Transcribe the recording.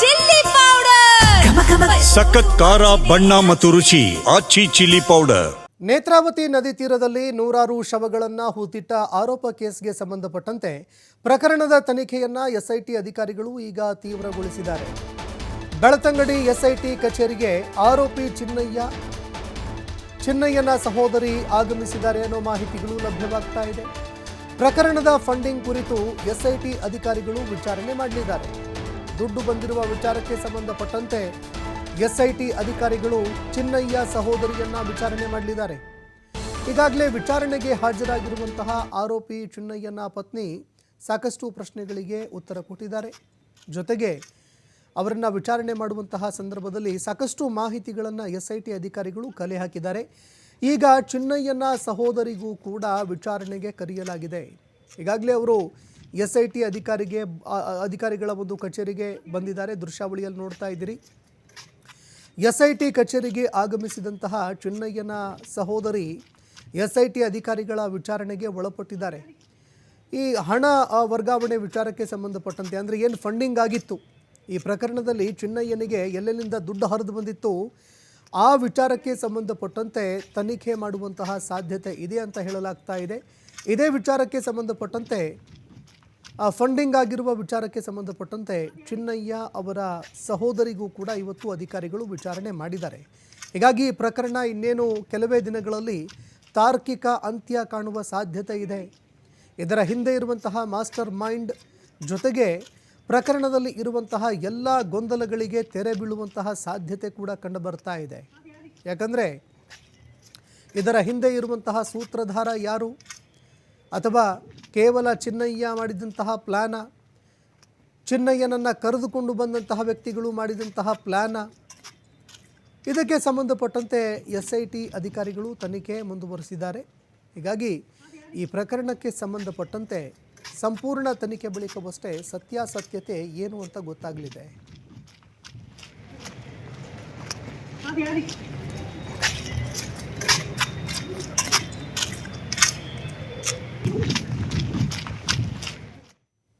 Chilli powder. ಸಖತ್ ಖಾರ ಬಣ್ಣ ಮತ್ತು ರುಚಿ ಆಚಿ ಚಿಲ್ಲಿ ಪೌಡರ್. ನೇತ್ರಾವತಿ ನದಿ ತೀರದಲ್ಲಿ ನೂರಾರು ಶವಗಳನ್ನು ಹೂತಿಟ್ಟ ಆರೋಪ ಕೇಸ್ಗೆ ಸಂಬಂಧಪಟ್ಟಂತೆ ಪ್ರಕರಣದ ತನಿಖೆಯನ್ನ ಎಸ್ಐಟಿ ಅಧಿಕಾರಿಗಳು ಈಗ ತೀವ್ರಗೊಳಿಸಿದ್ದಾರೆ. ಬೆಳತಂಗಡಿ ಎಸ್ಐಟಿ ಕಚೇರಿಗೆ ಆರೋಪಿ ಚಿನ್ನಯ್ಯ ಚಿನ್ನಯ್ಯನ ಸಹೋದರಿ ಆಗಮಿಸಿದ್ದಾರೆ ಅನ್ನೋ ಮಾಹಿತಿಗಳು ಲಭ್ಯವಾಗ್ತಾ ಇದೆ. ಪ್ರಕರಣದ ಫಂಡಿಂಗ್ ಕುರಿತು ಎಸ್ಐಟಿ ಅಧಿಕಾರಿಗಳು ವಿಚಾರಣೆ ಮಾಡಲಿದ್ದಾರೆ. ದುಡ್ಡು ಬಂದಿರುವ ವಿಚಾರಕ್ಕೆ ಸಂಬಂಧಪಟ್ಟಂತೆ ಎಸ್ಐಟಿ ಅಧಿಕಾರಿಗಳು ಚಿನ್ನಯ್ಯ ಸಹೋದರಿಯನ್ನ ವಿಚಾರಣೆ ಮಾಡಲಿದ್ದಾರೆ. ಈಗಾಗಲೇ ವಿಚಾರಣೆಗೆ ಹಾಜರಾಗಿರುವಂತಹ ಆರೋಪಿ ಚಿನ್ನಯ್ಯನ ಪತ್ನಿ ಸಾಕಷ್ಟು ಪ್ರಶ್ನೆಗಳಿಗೆ ಉತ್ತರ ಕೊಟ್ಟಿದ್ದಾರೆ. ಜೊತೆಗೆ ಅವರನ್ನು ವಿಚಾರಣೆ ಮಾಡುವಂತಹ ಸಂದರ್ಭದಲ್ಲಿ ಸಾಕಷ್ಟು ಮಾಹಿತಿಗಳನ್ನು ಎಸ್ ಐ ಟಿ ಅಧಿಕಾರಿಗಳು ಕಲೆ ಹಾಕಿದ್ದಾರೆ. ಈಗ ಚಿನ್ನಯ್ಯನ ಸಹೋದರಿಗೂ ಕೂಡ ವಿಚಾರಣೆಗೆ ಕರೆಯಲಾಗಿದೆ. ಈಗಾಗಲೇ ಅವರು ಎಸ್ ಐ ಟಿ ಅಧಿಕಾರಿಗೆ ಅಧಿಕಾರಿಗಳ ಒಂದು ಕಚೇರಿಗೆ ಬಂದಿದ್ದಾರೆ. ದೃಶ್ಯಾವಳಿಯಲ್ಲಿ ನೋಡ್ತಾ ಇದ್ದೀರಿ. ಎಸ್ ಐ ಟಿ ಕಚೇರಿಗೆ ಆಗಮಿಸಿದಂತಹ ಚಿನ್ನಯ್ಯನ ಸಹೋದರಿ ಎಸ್ ಐ ಟಿ ಅಧಿಕಾರಿಗಳ ವಿಚಾರಣೆಗೆ ಒಳಪಟ್ಟಿದ್ದಾರೆ. ಈ ಹಣ ವರ್ಗಾವಣೆ ವಿಚಾರಕ್ಕೆ ಸಂಬಂಧಪಟ್ಟಂತೆ, ಅಂದರೆ ಏನು ಫಂಡಿಂಗ್ ಆಗಿತ್ತು? ಈ ಪ್ರಕರಣದಲ್ಲಿ ಚಿನ್ನಯ್ಯನಿಗೆ ಎಲ್ಲೆಲ್ಲಿಂದ ದುಡ್ಡು ಹರಿದು ಬಂದಿತ್ತು? ಆ ವಿಚಾರಕ್ಕೆ ಸಂಬಂಧಪಟ್ಟಂತೆ ತನಿಖೆ ಮಾಡುವಂತಹ ಸಾಧ್ಯತೆ ಇದೆ ಅಂತ ಹೇಳಲಾಗ್ತಾ ಇದೆ. ಇದೇ ವಿಚಾರಕ್ಕೆ ಸಂಬಂಧಪಟ್ಟಂತೆ ಫಂಡಿಂಗ್ ಆಗಿರುವ ವಿಚಾರಕ್ಕೆ ಸಂಬಂಧಪಟ್ಟಂತೆ ಚಿನ್ನಯ್ಯ ಅವರ ಸಹೋದರಿಗೂ ಕೂಡ ಇವತ್ತು ಅಧಿಕಾರಿಗಳು ವಿಚಾರಣೆ ಮಾಡಿದ್ದಾರೆ. ಹೀಗಾಗಿ ಈ ಪ್ರಕರಣ ಇನ್ನೇನು ಕೆಲವೇ ದಿನಗಳಲ್ಲಿ ತಾರ್ಕಿಕ ಅಂತ್ಯ ಕಾಣುವ ಸಾಧ್ಯತೆ ಇದೆ. ಇದರ ಹಿಂದೆ ಇರುವಂತಹ ಮಾಸ್ಟರ್ ಮೈಂಡ್ ಜೊತೆಗೆ ಪ್ರಕರಣದಲ್ಲಿ ಇರುವಂತಹ ಎಲ್ಲ ಗೊಂದಲಗಳಿಗೆ ತೆರೆ ಬೀಳುವಂತಹ ಸಾಧ್ಯತೆ ಕೂಡ ಕಂಡು ಬರ್ತಾ ಇದೆ. ಯಾಕಂದರೆ ಇದರ ಹಿಂದೆ ಇರುವಂತಹ ಸೂತ್ರಧಾರ ಯಾರು? ಅಥವಾ ಕೇವಲ ಚಿನ್ನಯ್ಯ ಮಾಡಿದಂತಹ ಪ್ಲ್ಯಾನ ಚಿನ್ನಯ್ಯನನ್ನು ಕರೆದುಕೊಂಡು ಬಂದಂತಹ ವ್ಯಕ್ತಿಗಳು ಮಾಡಿದಂತಹ ಪ್ಲ್ಯಾನ ಇದಕ್ಕೆ ಸಂಬಂಧಪಟ್ಟಂತೆ ಎಸ್ ಐ ಟಿ ಅಧಿಕಾರಿಗಳು ತನಿಖೆ ಮುಂದುವರಿಸಿದ್ದಾರೆ. ಹೀಗಾಗಿ ಈ ಪ್ರಕರಣಕ್ಕೆ ಸಂಬಂಧಪಟ್ಟಂತೆ ಸಂಪೂರ್ಣ ತನಿಖೆ ಬಳಿಕವಷ್ಟೇ ಸತ್ಯಾಸತ್ಯತೆ ಏನು ಅಂತ ಗೊತ್ತಾಗಲಿದೆ.